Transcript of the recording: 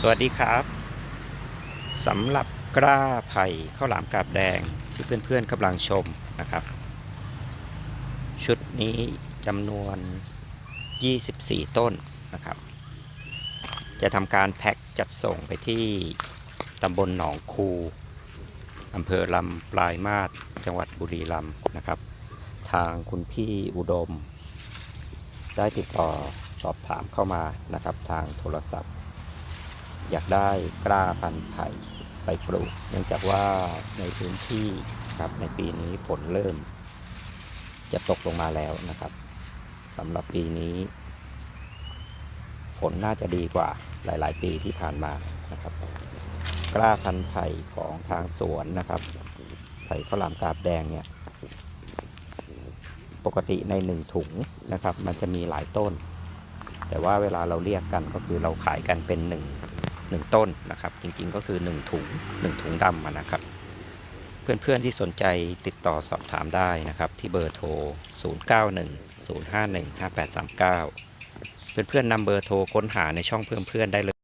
สวัสดีครับสำหรับกล้าไผ่ข้าวหลามกาบแดงที่เพื่อนๆกำลังชมนะครับ ชุดนี้จำนวน 24 ต้นนะครับ จะทำการแพ็คจัดส่งไปที่ตำบลหนองคูอำเภอลำปลายมาศจังหวัดบุรีรัมย์นะครับ ทางคุณพี่อุดม ได้ติดต่อสอบถามเข้ามานะครับ ทางโทรศัพท์ อยากได้กล้าพันธุ์ไผ่ไปปลูก เนื่องจากว่าในพื้นที่ครับในปีนี้ฝนเริ่ม จะตกลงมาแล้วนะครับสำหรับปีนี้ ฝนน่าจะดีกว่าหลาย ๆ ปีที่ผ่านมานะครับ กล้าพันธุ์ไผ่ของทางสวนนะครับ ไผ่ข้าวหลามกาบแดงเนี่ยปกติในหนึ่งถุงนะครับ มันจะมีหลายต้น แต่ว่าเวลาเราเรียกกันก็คือเราขายกันเป็นหนึ่ง หนึ่งต้นนะครับ จริงๆก็คือหนึ่งถุงหนึ่งถุงดำนะครับ เพื่อนๆที่สนใจติดต่อสอบถามได้นะครับ ที่เบอร์โทร 0910515839 เพื่อนๆนำเบอร์โทรค้นหาในช่องเพื่อนๆได้เลย